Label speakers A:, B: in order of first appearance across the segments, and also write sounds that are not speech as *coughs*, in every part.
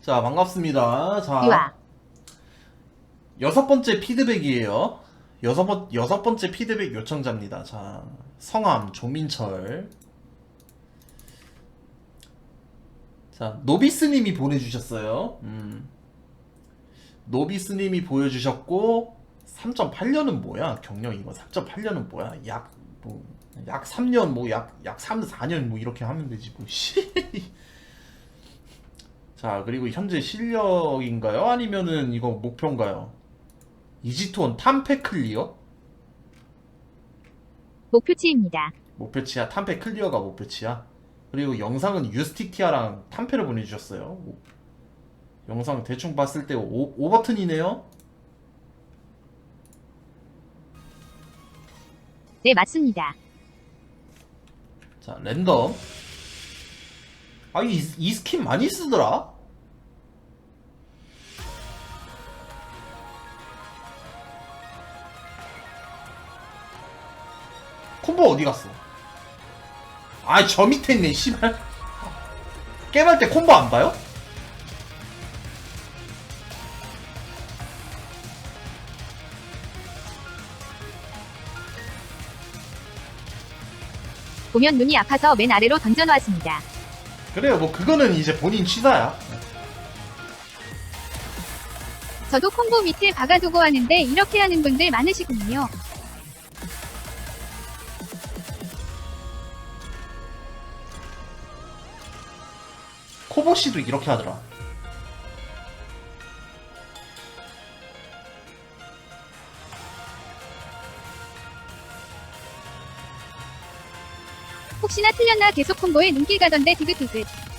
A: 자, 반갑습니다. 자,
B: 유아.
A: 여섯 번째 피드백이에요. 여섯 번, 여섯 번째 피드백 요청자입니다. 자, 성함, 조민철. 자, 노비스님이 보내주셨어요. 음. 노비스님이 보여주셨고, 3.8년은 뭐야? 경력 이거 3.8년은 뭐야? 약, 뭐, 약 3년, 뭐, 약, 약 3, 4년, 뭐, 이렇게 하면 되지, 뭐, *laughs* 씨. 자, 그리고 현재 실력인가요? 아니면은 이거 목표인가요? 이지톤 탐패 클리어?
B: 목표치입니다.
A: 목표치야. 탐패 클리어가 목표치야. 그리고 영상은 유스틱티아랑 탐패를 보내주셨어요. 오- 영상 대충 봤을 때 오, 5버튼이네요?
B: 네, 맞습니다.
A: 자, 랜덤. 아, 이, 이 스킨 많이 쓰더라? 콤보 어디 갔어? 아, 저 밑에 있네, 씨발. 게임할 때 콤보 안 봐요?
B: 보면 눈이 아파서 맨 아래로 던져놓았습니다.
A: 그래요, 뭐, 그거는 이제 본인 취사야.
B: 저도 콤보 밑에 박아두고 하는데 이렇게 하는 분들 많으시군요.
A: 코보 씨도 이렇게 하더라.
B: 혹시나 틀렸나 계속 콤보에 눈길 가던데 디귿디귿.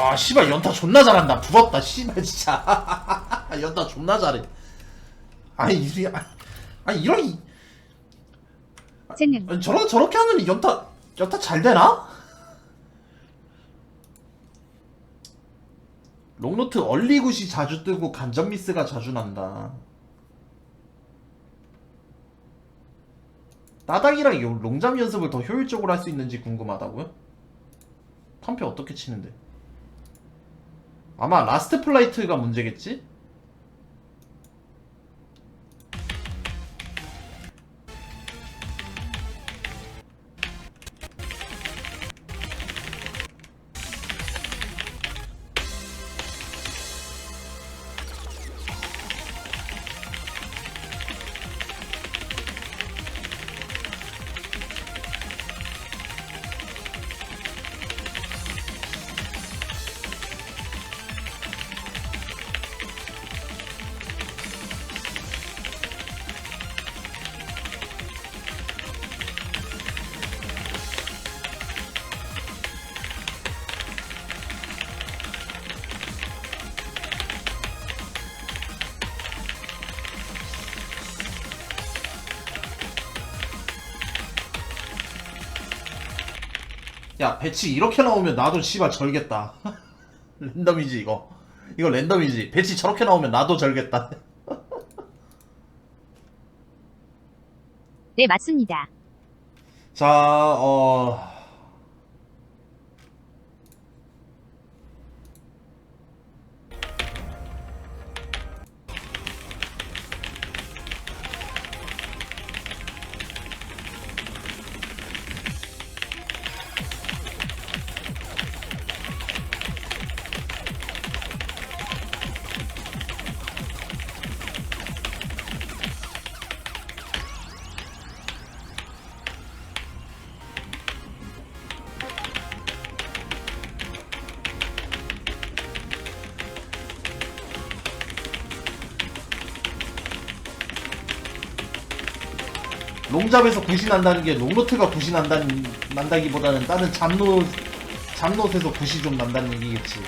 A: 와, 씨발, 연타 존나 잘한다. 부럽다, 씨발, 진짜. *laughs* 연타 존나 잘해. 아니, 이, 아니, 아니, 이런,
B: 재능.
A: 아니, 저러, 저렇게 하면 연타, 연타 잘 되나? 롱노트 얼리굿이 자주 뜨고 간접 미스가 자주 난다. 따닥이랑 요- 롱잠 연습을 더 효율적으로 할 수 있는지 궁금하다고요? 탐패 어떻게 치는데? 아마 라스트 플라이트가 문제겠지? 야 배치 이렇게 나오면 나도 씨발 절겠다. *laughs* 랜덤이지 이거. 이거 랜덤이지. 배치 저렇게 나오면 나도 절겠다. *laughs*
B: 네, 맞습니다.
A: 자 어... 롱잡에서 굿이 난다는 게 롱노트가 굿이 난다는 난다기보다는 다른 잡노 잡노트에서 굿이 좀 난다는 얘기겠지.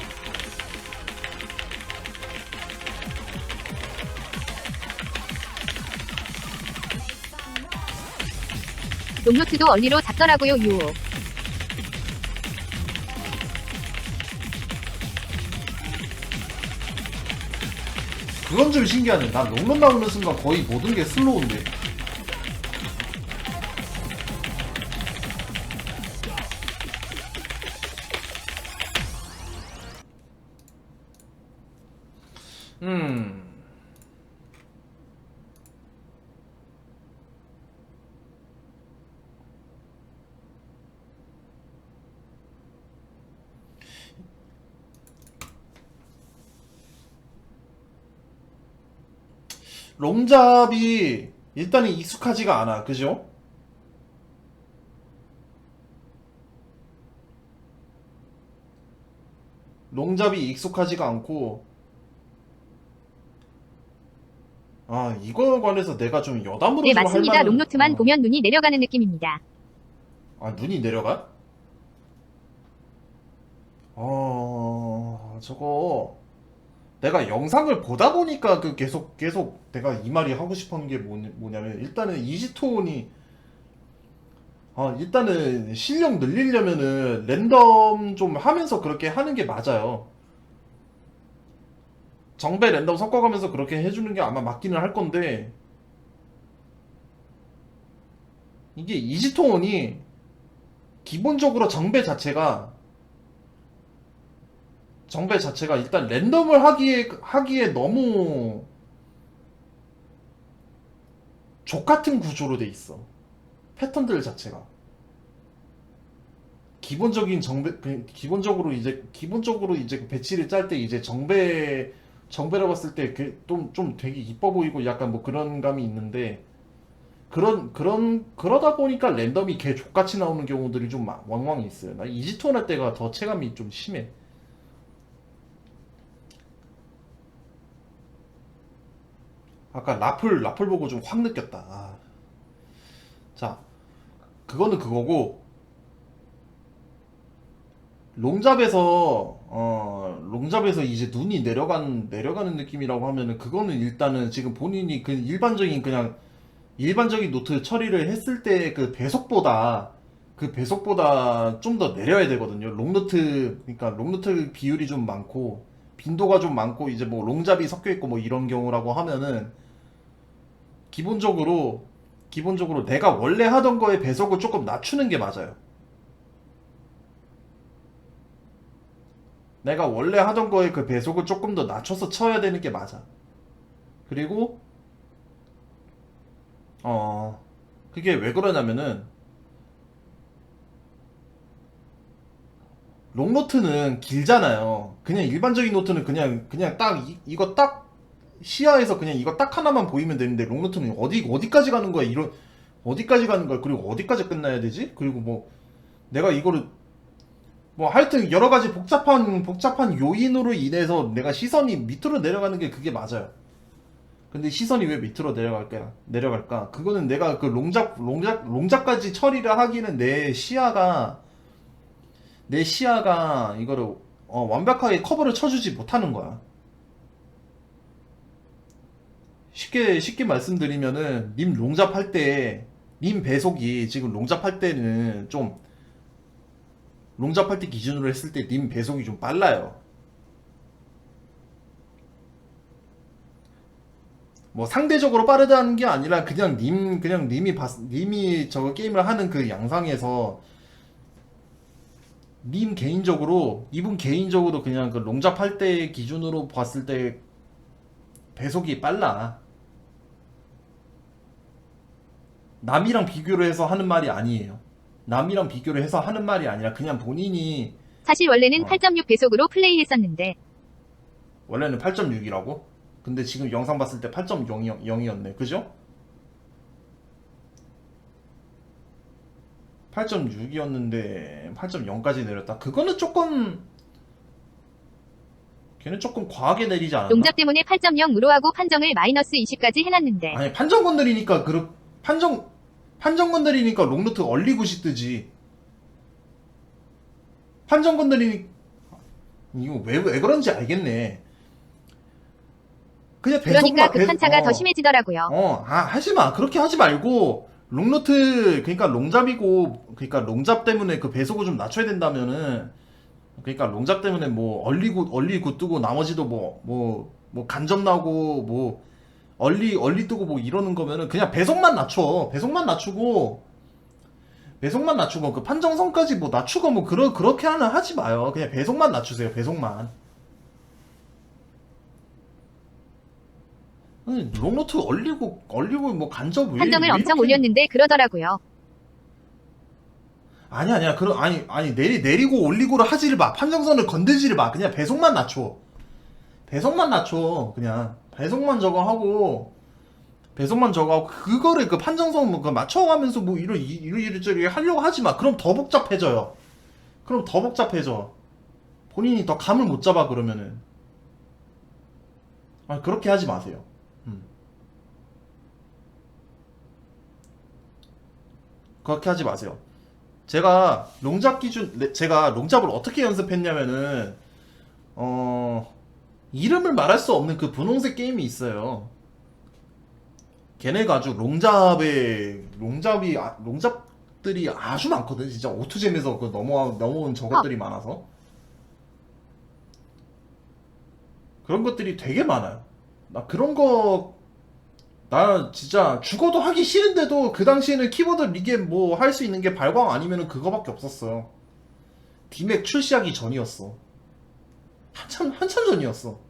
B: 롱노트도 얼리로 잡더라고요 유.
A: 그건 좀 신기하네. 난 롱런 나오는 순간 거의 모든 게 슬로우인데. 음. 롱잡이 일단은 익숙하지가 않아. 그죠? 롱잡이 익숙하지가 않고 아 이거에 관해서 내가 좀 여담으로
B: 네
A: 좀
B: 맞습니다.
A: 할 만한-
B: 롱노트만
A: 어.
B: 보면 눈이 내려가는 느낌입니다.
A: 아 눈이 내려가? 어 저거 내가 영상을 보다 보니까 그 계속 계속 내가 이 말이 하고 싶은 게 뭐냐, 뭐냐면 일단은 이지톤이 아 일단은 실력 늘리려면은 랜덤 좀 하면서 그렇게 하는 게 맞아요. 정배 랜덤 섞어가면서 그렇게 해주는 게 아마 맞기는 할 건데 이게 이지톤이 기본적으로 정배 자체가 정배 자체가 일단 랜덤을 하기에 하기에 너무 족 같은 구조로 돼 있어. 패턴들 자체가 기본적인 정배 그 기본적으로 이제 기본적으로 이제 그 배치를 짤 때 이제 정배 정배라 봤을 때좀 좀 되게 이뻐 보이고 약간 뭐 그런 감이 있는데 그런 그런 그러다 보니까 랜덤이 개 족같이 나오는 경우들이 좀 마- 왕왕 있어요. 나 이지톤 할 때가 더 체감이 좀 심해. 아까 라플 라플 보고 좀 확 느꼈다. 아. 자, 그거는 그거고 롱잡에서 어 롱잡에서 이제 눈이 내려간 내려가는 느낌이라고 하면은 그거는 일단은 지금 본인이 그 일반적인 그냥 일반적인 노트 처리를 했을 때 그 배속보다 그 배속보다 좀 더 내려야 되거든요. 롱노트 그러니까 롱노트 비율이 좀 많고 빈도가 좀 많고 이제 뭐 롱잡이 섞여 있고 뭐 이런 경우라고 하면은 기본적으로 기본적으로 내가 원래 하던 거에 배속을 조금 낮추는 게 맞아요. 내가 원래 하던 거에 그 배속을 조금 더 낮춰서 쳐야 되는 게 맞아. 그리고 어 그게 왜 그러냐면은 롱 노트는 길잖아요. 그냥 일반적인 노트는 그냥 그냥 딱 이, 이거 딱 시야에서 그냥 이거 딱 하나만 보이면 되는데 롱 노트는 어디 어디까지 가는 거야? 이런 어디까지 가는 거야? 그리고 어디까지 끝나야 되지? 그리고 뭐 내가 이거를 뭐 하여튼 여러 가지 복잡한 복잡한 요인으로 인해서 내가 시선이 밑으로 내려가는 게 그게 맞아요. 근데 시선이 왜 밑으로 내려갈까? 내려갈까? 그거는 내가 그 롱작 롱작 롱작까지 처리를 하기는 내 시야가 내 시야가 이거를 어, 완벽하게 커버를 쳐주지 못하는 거야. 쉽게 쉽게 말씀드리면은 님 롱잡 할 때 님 배속이 지금 롱잡 할 때는 좀 롱잡 할때 기준으로 했을 때 님 배속이 좀 빨라요. 뭐 상대적으로 빠르다는 게 아니라 그냥 님 그냥 님이 봤 님이 저거 게임을 하는 그 양상에서 님 개인적으로 이분 개인적으로 그냥 그 롱잡 할 때 기준으로 봤을 때 배속이 빨라. 남이랑 비교를 해서 하는 말이 아니에요. 남이랑 비교를 해서 하는 말이 아니라 그냥 본인이
B: 사실 원래는
A: 어.
B: 8.6 배속으로 플레이했었는데
A: 원래는 8.6이라고? 근데 지금 영상 봤을 때 8.0이었네. 그죠? 8.6이었는데 8.0까지 내렸다. 그거는 조금 걔는 조금 과하게 내리지 않았나?
B: 롱잡 때문에 8.0으로 하고 판정을 마이너스 20까지 해놨는데
A: 아니 판정 건드리니까 그 판정 판정 건드리니까 롱루트 얼리굿이 뜨지. 판정 건드리니 이거 왜 왜 그런지 알겠네. 그냥
B: 그러니까 그
A: 배-
B: 편차가
A: 어.
B: 더 심해지더라고요.
A: 어, 아, 하지 마. 그렇게 하지 말고, 롱노트, 그러니까 롱잡이고, 그러니까 롱잡 때문에 그 배속을 좀 낮춰야 된다면은, 그러니까 롱잡 때문에 뭐, 얼리고, 얼리고 뜨고, 나머지도 뭐, 뭐, 뭐, 간접 나고, 뭐, 얼리, 얼리 뜨고 뭐 이러는 거면은, 그냥 배속만 낮춰. 배속만 낮추고, 배속만 낮추고, 그 판정선까지 뭐 낮추고, 뭐, 그러, 그렇게 하는, 하지 마요. 그냥 배속만 낮추세요. 배속만. 아니, 롱노트 얼리고 얼리고 뭐 간접 왜
B: 판정을
A: 왜
B: 엄청 올렸는데 그러더라고요.
A: 아니 아니야 그런 아니 아니 내리 내리고 올리고를 하지를 마 판정선을 건들지를 마 그냥 배속만 낮춰 배속만 낮춰 그냥 배속만 저거 하고 배속만 저거 하고 그거를 그 판정선 뭐그 맞춰가면서 뭐 이런 이- 이런 이리저리 하려고 하지 마. 그럼 더 복잡해져요. 그럼 더 복잡해져. 본인이 더 감을 못 잡아 그러면은. 아 그렇게 하지 마세요. 음. 그렇게 하지 마세요. 제가 롱잡 기준 네, 제가 롱잡을 어떻게 연습했냐면은 어 이름을 말할 수 없는 그 분홍색 게임이 있어요. 걔네가 아주 롱잡에 롱잡이 아- 롱잡들이 아주 많거든. 진짜 오투잼에서 그 넘어 넘어온 저것들이 많아서 그런 것들이 되게 많아요. 나 그런 거 나 진짜 죽어도 하기 싫은데도 그 당시에는 키보드 리게 뭐할 수 있는 게 발광 아니면은 그거밖에 없었어요. 디맥 출시하기 전이었어. 한참 한참 전이었어.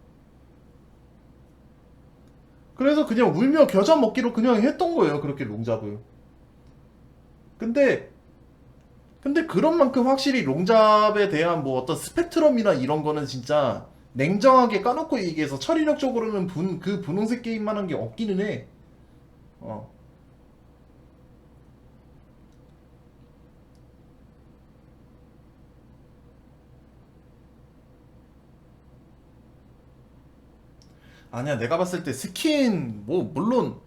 A: 그래서 그냥 울며 겨자 먹기로 그냥 했던 거예요. 그렇게 롱잡을. 근데 근데 그런 만큼 확실히 롱잡에 대한 뭐 어떤 스펙트럼이나 이런 거는 진짜 냉정하게 까놓고 얘기해서 처리력적으로는 분, 그 분홍색 게임만 한 게 없기는 해. 어. 아니야, 내가 봤을 때 스킨, 뭐, 물론,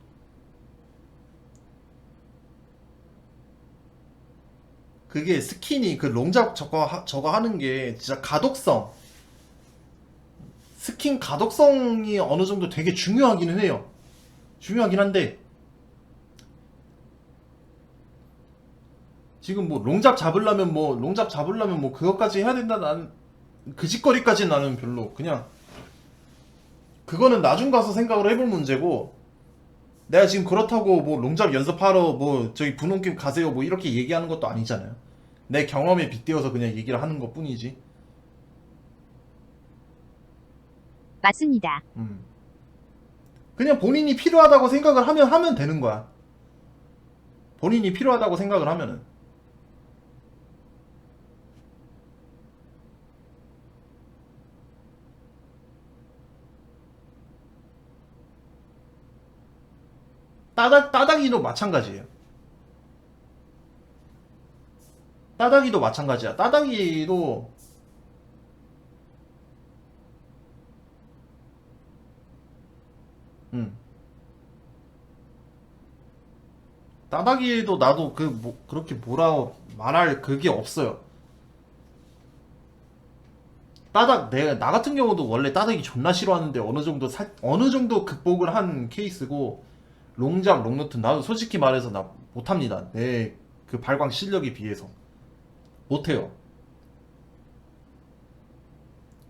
A: 그게 스킨이 그 롱잡 저거, 하- 저거 하는 게 진짜 가독성. 스킨 가독성이 어느 정도 되게 중요하기는 해요. 중요하긴 한데, 지금 뭐 롱잡 잡으려면 뭐 롱잡 잡으려면 뭐 그것까지 해야 된다 나는 그 짓거리까지는 나는 별로 그냥 그거는 나중 가서 생각을 해볼 문제고 내가 지금 그렇다고 뭐 롱잡 연습하러 뭐 저기 분홍김 가세요 뭐 이렇게 얘기하는 것도 아니잖아요 내 경험에 빗대어서 그냥 얘기를 하는 것 뿐이지
B: 맞습니다.
A: 음. 그냥 본인이 필요하다고 생각을 하면 하면 되는 거야 본인이 필요하다고 생각을 하면은 따닥, 따닥이도 마찬가지예요. 따닥이도 마찬가지야. 따닥이도 음. 따닥이도 나도 그 뭐 그렇게 뭐라 말할 그게 없어요. 따닥 내가 나 같은 경우도 원래 따닥이 존나 싫어하는데 어느 정도 살 어느 정도 극복을 한 케이스고 롱잡 롱노트 나도 솔직히 말해서 나 못합니다. 내 그 발광 실력에 비해서 못해요.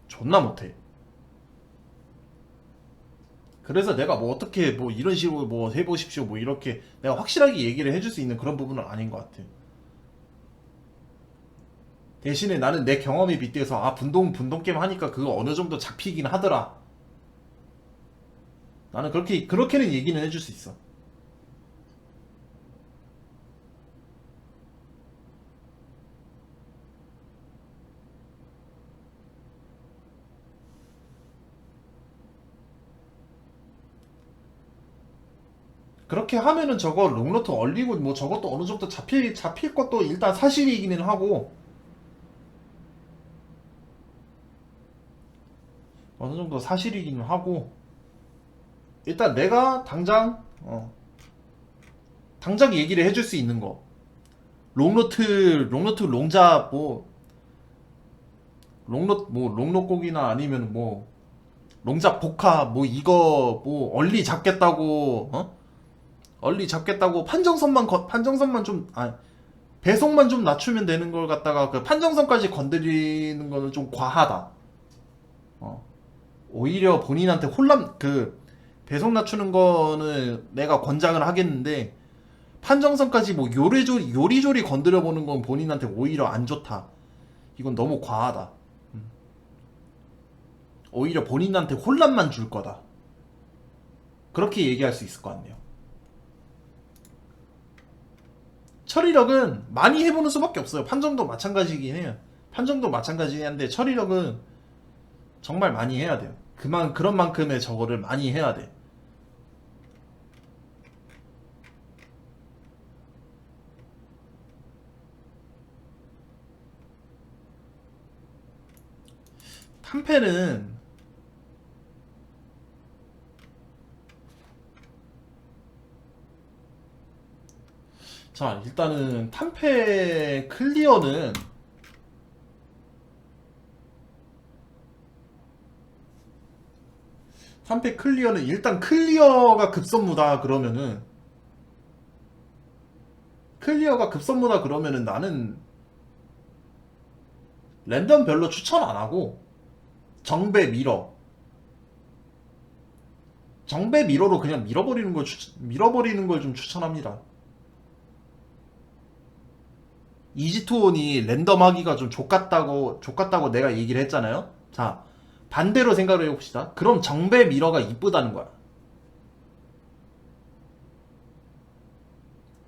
A: 존나 못해. 그래서 내가 뭐 어떻게 뭐 이런 식으로 뭐 해보십시오 뭐 이렇게 내가 확실하게 얘기를 해줄 수 있는 그런 부분은 아닌 것 같아. 대신에 나는 내 경험에 빗대서 아 분동 분동 게임 하니까 그거 어느 정도 잡히긴 하더라. 나는 그렇게 그렇게는 얘기는 해줄 수 있어. 그렇게 하면은 저거 롱로트 얼리고 뭐 저것도 어느 정도 잡힐 잡힐 것도 일단 사실이기는 하고 어느 정도 사실이기는 하고 일단 내가 당장 어 당장 얘기를 해줄 수 있는 거. 롱노트, 롱노트 롱잡, 뭐, 롱노, 뭐, 롱노곡이나 아니면 뭐, 롱잡 복화, 뭐, 이거, 뭐, 얼리 잡겠다고, 어? 얼리 잡겠다고 판정선만, 거, 판정선만 좀, 아, 배송만 좀 낮추면 되는 걸 갖다가 그 판정선까지 건드리는 거는 좀 과하다. 어. 오히려 본인한테 혼란, 그, 배송 낮추는 거는 내가 권장을 하겠는데, 판정선까지 뭐 요리조리, 요리조리 건드려 보는 건 본인한테 오히려 안 좋다. 이건 너무 과하다. 음. 오히려 본인한테 혼란만 줄 거다. 그렇게 얘기할 수 있을 것 같네요. 처리력은 많이 해보는 수밖에 없어요. 판정도 마찬가지긴 해요. 판정도 마찬가지긴 한데 처리력은 정말 많이 해야 돼요. 그만 그런 만큼의 저거를 많이 해야 돼. 탐패는 자 일단은 탐패 클리어는 탐패 클리어는 일단 클리어가 급선무다 그러면은 클리어가 급선무다 그러면은 나는 랜덤 별로 추천 안 하고 정배 밀어 정배 밀어로 그냥 밀어버리는 걸 추, 밀어버리는 걸 좀 추천합니다. 이지투온이 랜덤하기가 좀 족같다고 족같다고 내가 얘기를 했잖아요. 자 반대로 생각을 해봅시다. 그럼 정배 미러가 이쁘다는 거야.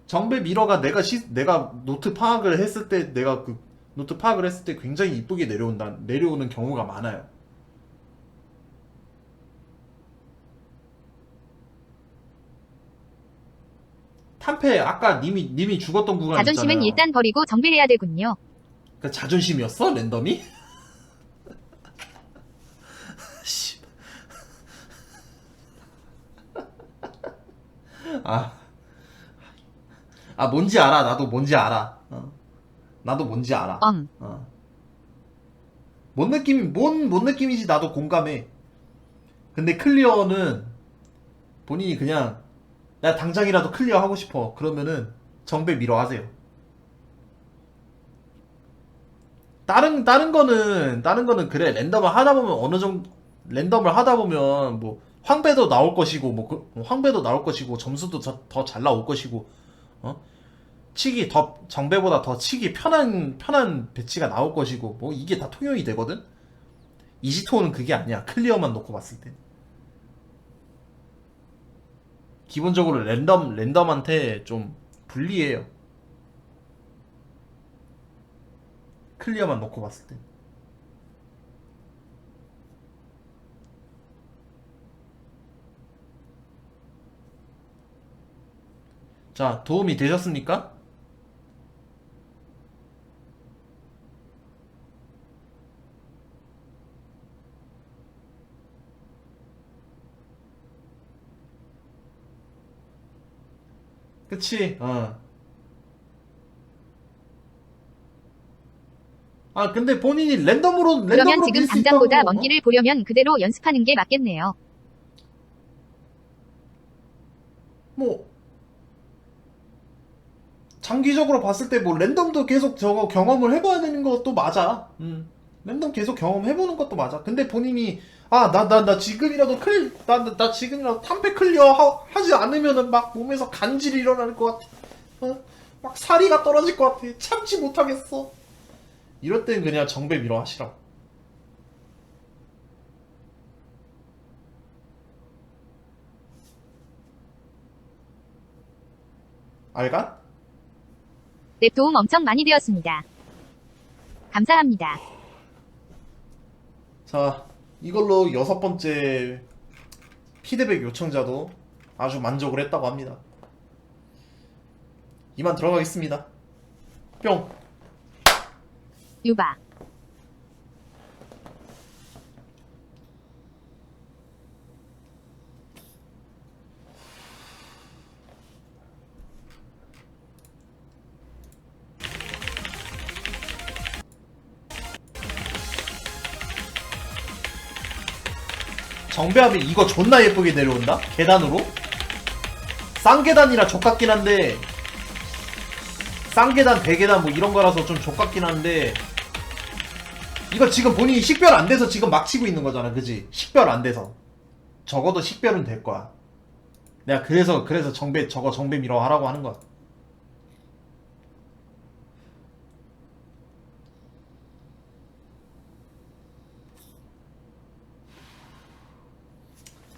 A: 정배 미러가 내가 시, 내가 노트 파악을 했을 때 내가 그 노트 파악을 했을 때 굉장히 이쁘게 내려온다 내려오는 경우가 많아요. 탐패 아까 님이 님이 죽었던 구간
B: 자존심은
A: 있잖아요.
B: 일단 버리고 정비해야 되군요.
A: 그 자존심이었어 랜덤이? *laughs* 씨. 아, 아 뭔지 알아 나도 뭔지 알아. 어. 나도 뭔지 알아.
B: 엉.
A: 어. 뭔 느낌 뭔뭔 느낌인지 나도 공감해. 근데 클리어는 본인이 그냥 나 당장이라도 클리어 하고 싶어. 그러면은 정배 밀어 하세요. 다른 다른 거는 다른 거는 그래. 랜덤을 하다 보면 어느 정도 랜덤을 하다 보면 뭐 황배도 나올 것이고 뭐 그- 황배도 나올 것이고 점수도 더 잘 나올 것이고 어? 치기 더 정배보다 더 치기 편한 편한 배치가 나올 것이고 뭐 이게 다 통용이 되거든? 이지토는 그게 아니야. 클리어만 놓고 봤을 때 기본적으로 랜덤 랜덤한테 좀 불리해요 클리어만 놓고 봤을 때. 자, 도움이 되셨습니까? 그치? 어. 아, 근데 본인이 랜덤으로, 랜덤으로
B: 그러면 지금
A: 밀수
B: 당장보다
A: 있다고,
B: 먼
A: 어?
B: 길을 보려면 그대로 연습하는 게 맞겠네요.
A: 뭐 장기적으로 봤을 때 뭐 랜덤도 계속 저거 경험을 해봐야 되는 것도 맞아. 음. 랜덤 계속 경험해보는 것도 맞아. 근데 본인이 아 나 나 나 지금이라도 클 나 나 나 지금이라도 탐패 클리어 하, 지 않으면은 막 몸에서 간질이 일어날 것 같아. 어? 막 사리가 떨어질 것 같아. 참지 못하겠어. 이럴 땐 그냥 정배 밀어 하시라고. 알가?
B: 랩 도움 엄청 많이 되었습니다. 감사합니다.
A: 자, 이걸로 여섯 번째 피드백 요청자도 아주 만족을 했다고 합니다. 이만 들어가겠습니다. 뿅.
B: 유바.
A: 정배하면 이거 존나 예쁘게 내려온다? 계단으로? 쌍계단이라 족같긴 한데 쌍계단, 대계단 뭐 이런 거라서 좀 족같긴 한데 이거 지금 본인이 식별 안 돼서 지금 막 치고 있는 거잖아 그지? 식별 안 돼서 적어도 식별은 될 거야 내가 그래서 그래서 정배 저거 정배 밀어 하라고 하는 거야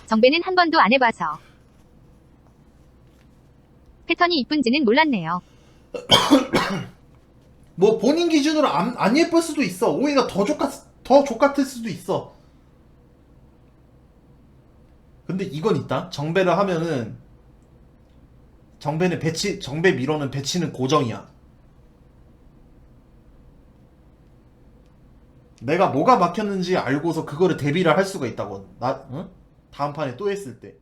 B: 정배는 한 번도 안 해봐서. 패턴이 이쁜지는 몰랐네요. *coughs*
A: 뭐 본인 기준으로 안, 안 예쁠 수도 있어. 오히려 더 족같, 더 족같을 수도 있어. 근데 이건 있다. 정배를 하면은 정배는 배치, 정배 미러는 배치는 고정이야. 내가 뭐가 막혔는지 알고서 그거를 대비를 할 수가 있다고. 나, 응? 다음 판에 또 했을 때.